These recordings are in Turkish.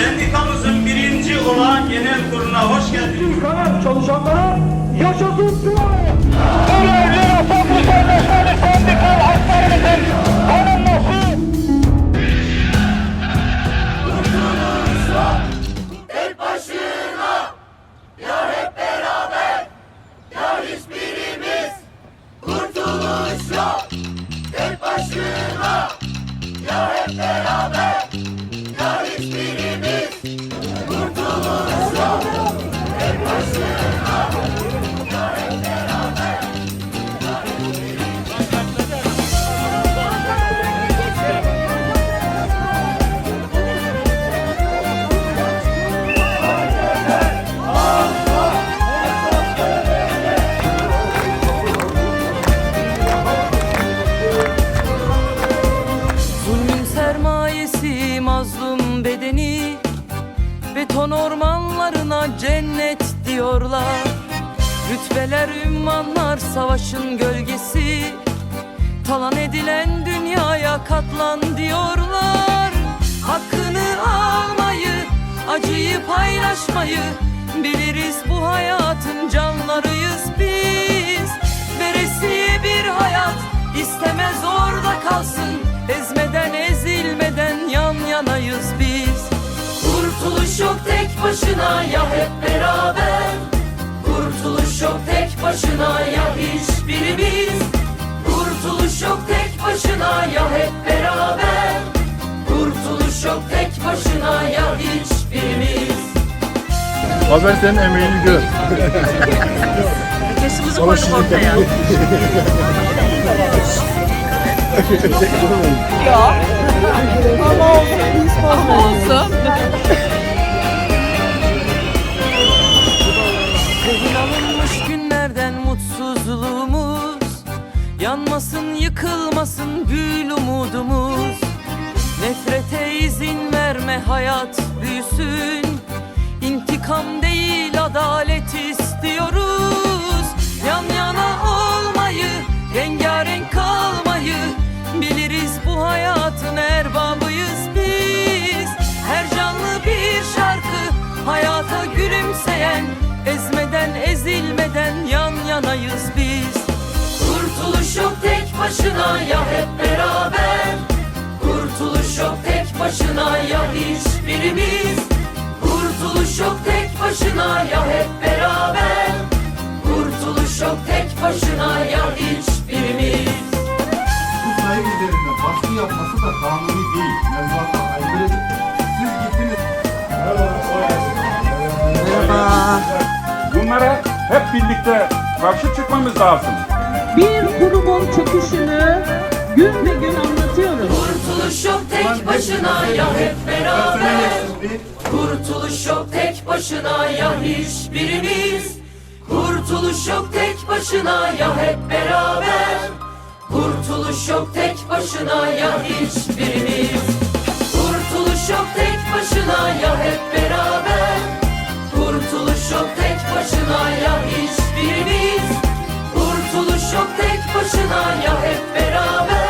Sendikamızın birinci olağan genel kuruluna hoş geldiniz. kanat çalışanlara yaşasın Sümer! Rütbeler ümmanlar savaşın gölgesi. Talan edilen dünyaya katlan diyorlar. Hakkını almayı, acıyı paylaşmayı Biliriz. Bu hayatın canlarıyız biz. Veresiye bir hayat istemez orada kalsın. Ezmeden ezilmeden yan yanayız biz. Kurtuluş yok tek başına ya hep beraber Kurtuluş yok tek başına ya hiçbirimiz Kurtuluş yok tek başına ya hep beraber Kurtuluş yok tek başına ya hiçbirimiz Haber senin emeğini gör. Yaşımızı koyduk ortaya. Ama olsun. Rehin Yanmasın yıkılmasın gül umudumuz. Nefrete izin verme hayat büyüsün. İntikam değil adalet istiyoruz. Yan yana olmayı, rengarenk kalmayı Biliriz. Bu hayatın erbabıyız biz. Her canlı bir şarkı hayata gülümseyen Ezmeden ezilmeden yan yanayız biz Kurtuluş yok tek başına ya hep beraber Kurtuluş yok tek başına ya hiçbirimiz Kurtuluş yok tek başına ya hep beraber Kurtuluş yok tek başına ya hiçbirimiz Bu sayı üzerinde baskı yapması da kanuni değil. Mevzuata aykırıdır. Siz gittiniz. Bunlara hep birlikte karşı çıkmamız lazım. Bir kurumun çöküşünü gün be gün anlatıyoruz. Kurtuluş yok tek başına ya hep beraber. Kurtuluş yok tek başına ya hiçbirimiz. Kurtuluş yok tek başına ya hep beraber. Kurtuluş yok tek başına ya hiçbirimiz. Kurtuluş yok tek başına ya hep beraber. Kurtuluş yok tek başına ya hiçbirimiz yok tek başına ya hep beraber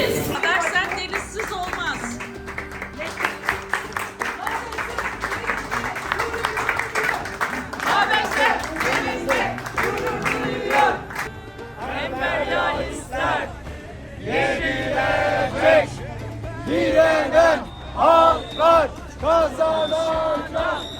Değiliz. Dersen denizsiz olmaz. Emperyalistler yenilecek. Direnen halklar kazanacak.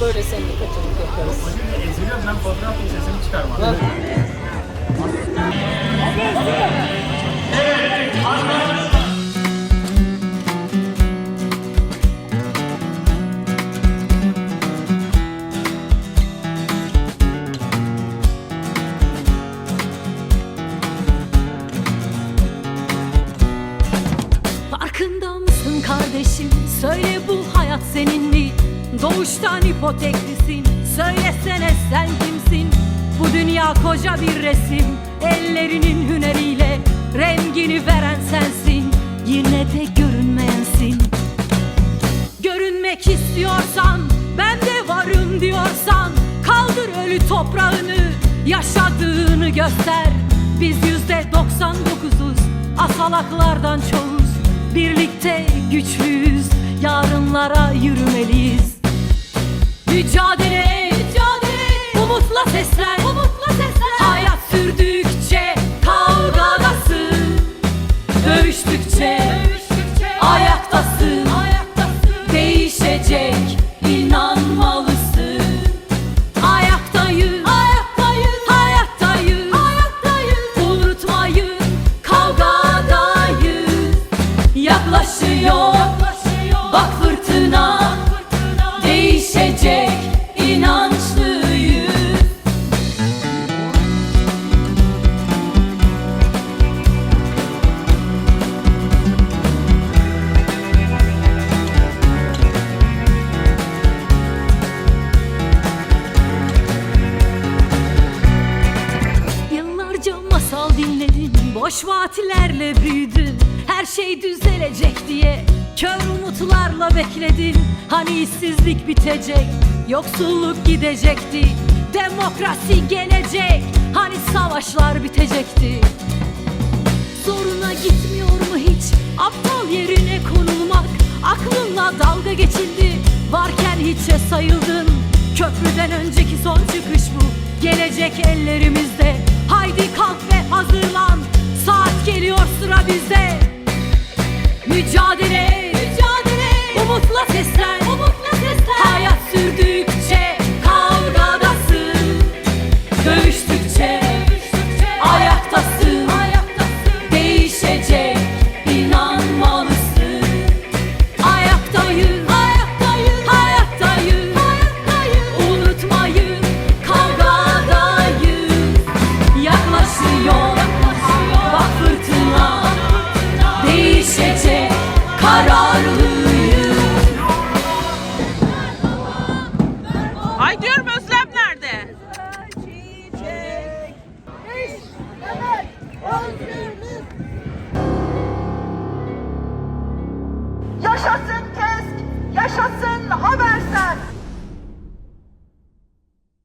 Böyle sendikacılık yaparız. Eziliyorum ben fotoğrafın sesini çıkarmam. Farkında mısın kardeşim? Söyle bu hayat senin mi? Doğuştan ipoteklisin. Söylesene sen kimsin? Bu dünya koca bir resim. Ellerinin hüneriyle rengini veren sensin. Yine de görünmeyensin. Görünmek istiyorsan ben de varım diyorsan kaldır ölü toprağını yaşadığını göster biz yüzde 99'uz asalaklardan çoğuz birlikte güçlüyüz yarınlara yürümeliyiz mücadele mücadele. Umutla seslen. Umutla seslen. Hayat sürdükçe kavgadasın Dövüştükçe, ayaktasın, değişecek inanmalısın. Ayaktayız, ayaktayız, hayattayız, hayattayız. Unutmayın kavgadayız. Yaklaşıyor, vaatlerle büyüdün Her şey düzelecek diye kör umutlarla bekledin. Hani işsizlik bitecek, yoksulluk gidecekti. Demokrasi gelecek, hani savaşlar bitecekti. Zoruna gitmiyor mu hiç? Aptal yerine konulmak. Aklınla dalga geçildi. Varken hiçe sayıldın. Köprüden önceki son çıkış bu. Gelecek ellerimizde. Haydi kalk